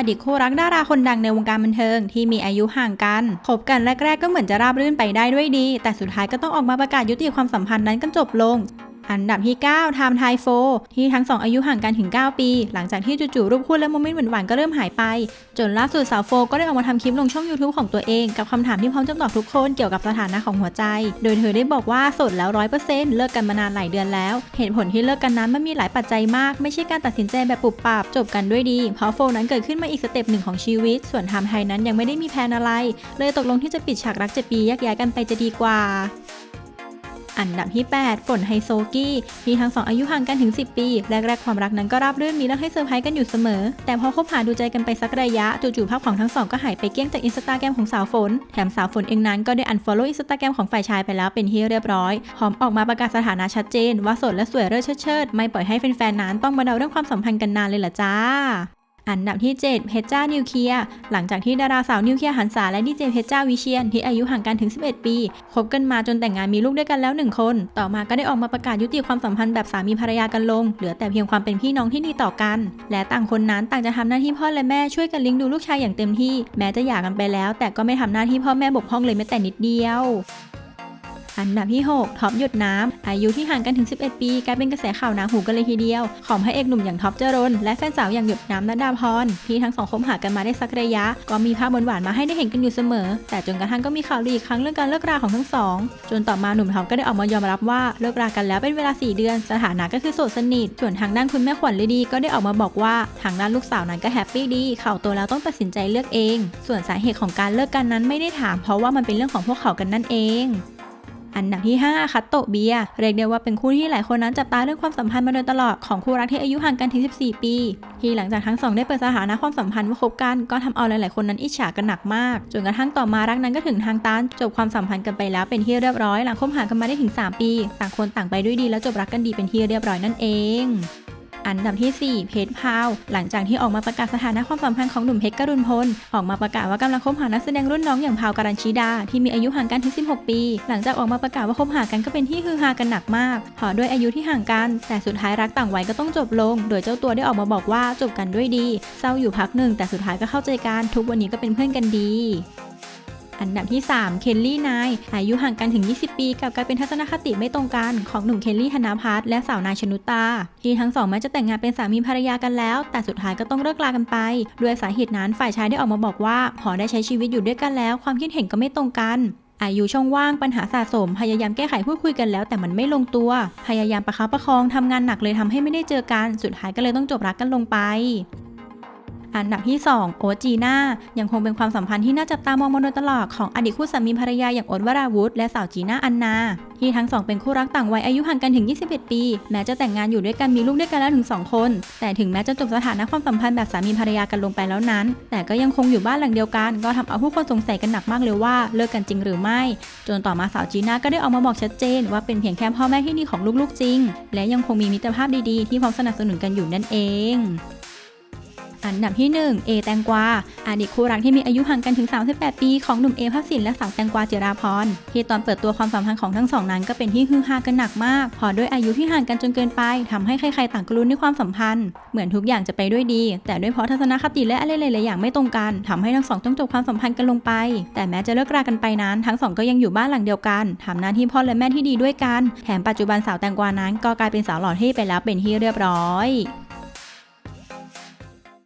อดีตคู่รักดาราคนดังในวงการบันเทิงที่มีอายุห่างกันคบกันแรก ๆ ก็เหมือนจะราบรื่นไปได้ด้วยดี แต่สุดท้ายก็ต้องออกมาประกาศยุติความสัมพันธ์นั้นกันจบลง อันดับที่9ไทม์ไทโฟที่ทั้งสองอายุห่างกันถึง 9 ปี หลังจากที่จู่ๆรูปคู่และโมเมนต์หวานๆก็เริ่มหายไป จนล่าสุดสาวโฟก็ได้ออกมาทำคลิปลงช่อง YouTube ของตัวเอง กับคำถามที่พร้อมจะตอบทุกคนเกี่ยวกับสถานะของหัวใจ โดยเธอได้บอกว่าสดแล้วร้อยเปอร์เซ็นต์เลิกกันมานานหลายเดือนแล้ว เหตุผลที่เลิกกันนั้นมันมีหลายปัจจัยมาก ไม่ใช่การตัดสินใจแบบปุบปับจบกันด้วยดี เพราะโฟนั้นเกิดขึ้นมาอีกสเต็ปหนึ่งของชีวิต ส่วนไทม์ไทยนั้นยังไม่ได้มีแผนอะไร เลยตกลงที่จะปิดฉากรักเจ็ดปีแยกย้ายกันไปจะดีกว่า อันดับที่ 8 ฝนไฮโซกี้ที่ทั้งสองอายุห่างกันถึง 10 ปี แรกๆความรักนั้นก็ราบรื่นมีเรื่องให้เซอร์ไพรส์กันอยู่เสมอ แต่พอคบหาดูใจกันไปสักระยะจู่ๆภาพของทั้งสองก็หายไปเกลี้ยงจากอินสตาแกรมของสาวฝน แถมสาวฝนเองนั้นก็ได้อันฟอลโล่อินสตาแกรมของฝ่ายชายไปแล้วเป็นที่เรียบร้อยพร้อมออกมาประกาศสถานะชัดเจน ว่าโสดและสวยเลิศเชิดไม่ปล่อยให้แฟนๆนั้นต้องมาเดาเรื่องความสัมพันธ์กันนานเลยล่ะจ้า อันดับที่ 7 เพชรจ้านิวเคลียร์หลังจากที่ดาราสาวนิวเคลียร์หันษาและดีเจเพชรจ้าวิเชียนที่อายุห่างกันถึง 11 ปีคบกันมาจนแต่งงานมีลูกด้วยกันแล้ว 1 คน ต่อมาก็ได้ออกมาประกาศยุติความสัมพันธ์แบบสามีภรรยากันลง เหลือแต่เพียงความเป็นพี่น้องที่ดีต่อกัน และต่างคนนั้นต่างจะทำหน้าที่พ่อและแม่ช่วยกันเลี้ยงดูลูกชายอย่างเต็มที่ แม้จะหย่ากันไปแล้ว แต่ก็ไม่ทำหน้าที่พ่อแม่บกพร่องเลยแม้แต่นิดเดียว อันดับที่ 6ท็อปหยดน้ำอายุที่ห่างกันถึง 11 ปีกลายเป็นกระแสข่าวหนาหูกันเลยทีเดียว ของพระเอกหนุ่มอย่างท็อปเจรนและแฟนสาวอย่างหยดน้ำนัดดาพรที่ทั้งสองคบหากันมาได้สักระยะ ก็มีภาพหวานๆมาให้ได้เห็นกันอยู่เสมอ แต่จนกระทั่งก็มีข่าวลืออีกครั้งเรื่องการเลิกราของทั้งสอง จนต่อมาหนุ่มท็อปก็ได้ออกมายอมรับว่าเลิกรากันแล้วเป็นเวลา 4 เดือน สถานะก็คือโสดสนิทส่วนทางด้านคุณแม่ขวัญฤดีก็ได้ออกมาบอกว่าทางด้านลูกสาวนั้นก็แฮปปี้ดีเขาโตแล้วต้องตัดสินใจเลือกเอง ส่วนสาเหตุของการเลิกกันนั้นไม่ได้ถาม เพราะว่ามันเป็นเรื่องของพวกเขากันนั่นเอง อันดับที่ 5 คัตโตเบีย เรียกได้ว่าเป็นคู่ที่หลายคนนั้นจับตาเรื่องความสัมพันธ์มาโดยตลอดของคู่รักที่อายุห่างกันถึง 14 ปี ที่หลังจากทั้งสองได้เปิดสถานะความสัมพันธ์ว่าคบกันก็ทำเอาหลายๆคนนั้นอิจฉากันหนักมาก จนกระทั่งต่อมารักนั้นก็ถึงทางตันจบความสัมพันธ์กันไปแล้วเป็นที่เรียบร้อยหลังคบหากันมาได้ถึง 3 ปี ต่างคนต่างไปด้วยดีแล้วจบรักกันดีเป็นที่เรียบร้อยนั่นเอง อันดับที่ 4 เพชรพาว หลังจากที่ออกมาประกาศสถานะความสัมพันธ์ของหนุ่มเพชรกรุณพล ออกมาประกาศว่ากำลังคบหานักแสดงรุ่นน้องอย่างพาวการันชิดา ที่มีอายุห่างกันถึง 16 ปี หลังจากออกมาประกาศว่าคบหากันก็เป็นที่ฮือฮากันหนักมากเพราะด้วยอายุที่ห่างกัน แต่สุดท้ายรักต่างวัยก็ต้องจบลง โดยเจ้าตัวได้ออกมาบอกว่าจบกันด้วยดี เศร้าอยู่พักหนึ่งแต่สุดท้ายก็เข้าใจกันทุกวันนี้ก็เป็นเพื่อนกันดี อันดับที่ 3 เคนลี่นายอายุห่างกันถึง 20 ปี กับการเป็นทัศนคติไม่ตรงกันของหนุ่มเคนลี่ธนาพัฒน์และสาวนายชนุตา ที่ทั้งสองแม้จะแต่งงานเป็นสามีภรรยากันแล้ว แต่สุดท้ายก็ต้องเลิกลากันไป ด้วยสาเหตุนั้นฝ่ายชายได้ออกมาบอกว่า พอได้ใช้ชีวิตอยู่ด้วยกันแล้ว ความคิดเห็นก็ไม่ตรงกันอายุช่องว่างปัญหาสะสม พยายามแก้ไขพูดคุยกันแล้ว แต่มันไม่ลงตัว พยายามประคับประคองทำงานหนักเลยทำให้ไม่ได้เจอกัน สุดท้ายก็เลยต้องจบรักกันลงไป อันดับที่ 2 โอตจีน่ายังคงเป็นความสัมพันธ์ที่น่าจับตามองมาโดยตลอดของอดีตคู่สามีภรรยาอย่างโอ๊ตวราวุธและสาวจีน่าอันนาที่ทั้งสองเป็นคู่รักต่างวัยอายุห่างกันถึง 21 ปี แม้จะแต่งงานอยู่ด้วยกันมีลูกด้วยกันแล้วถึง 2 คน แต่ถึงแม้จะจบสถานะความสัมพันธ์แบบสามีภรรยากันลงไปแล้วนั้น แต่ก็ยังคงอยู่บ้านหลังเดียวกัน ก็ทำเอาผู้คนสงสัยกันหนักมากเลยว่าเลิกกันจริงหรือไม่ จนต่อมาสาวจีน่าก็ได้ออกมาบอกชัดเจน ว่าเป็นเพียงแค่พ่อแม่ที่ดีของลูกๆจริง และยังคงมีมิตรภาพดีๆ ที่พร้อมสนับสนุนกันอยู่นั่นเอง อันดับที่ 1 เอแตงกวาอดีตคู่รักที่มีอายุห่างกันถึง 38 ปีของหนุ่มเอพักสินและสาวแตงกวาเจราพรที่ตอนเปิดตัวความสัมพันธ์ของทั้งสองนั้นก็เป็นที่ฮือฮากันหนักมาก พอด้วยอายุที่ห่างกันจนเกินไปทำให้ใครๆต่างก็ลุ้นในความสัมพันธ์ เหมือนทุกอย่างจะไปด้วยดี แต่ด้วยเพราะทัศนคติและอะไรหลายๆอย่างไม่ตรงกันทำให้ทั้งสองต้องจบความสัมพันธ์กันลงไป แต่แม้จะเลิกรากันไปนั้น ทั้งสองก็ยังอยู่บ้านหลังเดียวกันทำหน้าที่พ่อและแม่ที่ดีด้วยกัน แถมปัจจุบันสาวแตงกวานั้นก็กลายเป็นสาวหล่อเท่ไปแล้วเป็นที่เรียบร้อย